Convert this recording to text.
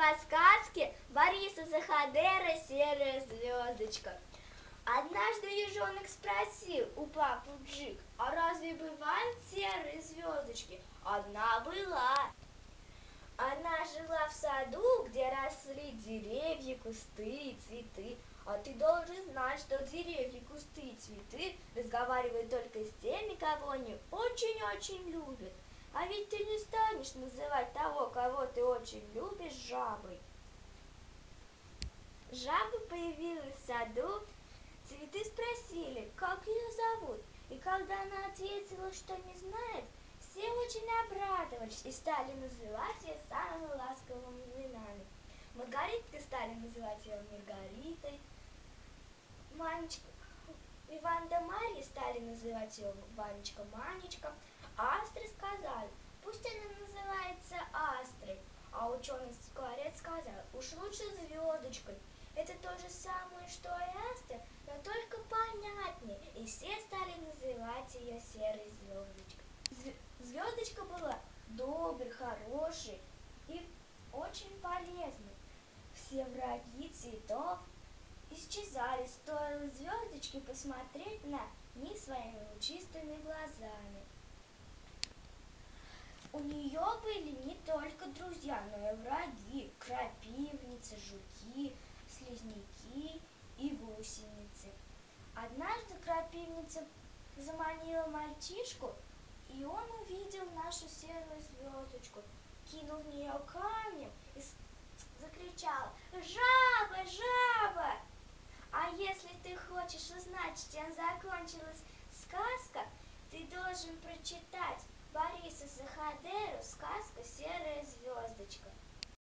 по сказке Бориса Заходера «Серая звездочка». Однажды ежонок спросил у папы Джик, а разве бывают серые звездочки? Одна была. Она жила в саду, где росли деревья, кусты и цветы. А ты должен знать, что деревья, кусты и цветы разговаривают только с теми, кого они очень-очень любят. А ведь ты не станешь называть того, кого ты очень любишь, жабой. Жаба появилась в саду, цветы спросили, как ее зовут. И когда она ответила, что не знает, все очень обрадовались и стали называть ее самыми ласковыми именами. Маргариткой стали называть ее Маргаритой, Манечка, Иван да Марья стали называть ее Ванечка Манечка, а Астры сказали, ученый скворец сказал, уж лучше звездочкой. Это то же самое, что и Астра, но только понятнее, и все стали называть ее серой звездочкой. Звездочка была добрый, хороший и очень полезный. Все враги цветов исчезали, стоило звездочке посмотреть на них своими лучистыми глазами. У нее были не только друзья, но и враги, крапивницы, жуки, слизняки и гусеницы. Однажды крапивница заманила мальчишку, и он увидел нашу серую звездочку, кинул в нее камнем и закричал «Жаба! Жаба!» А если ты хочешь узнать, чем закончилась сказка, ты должен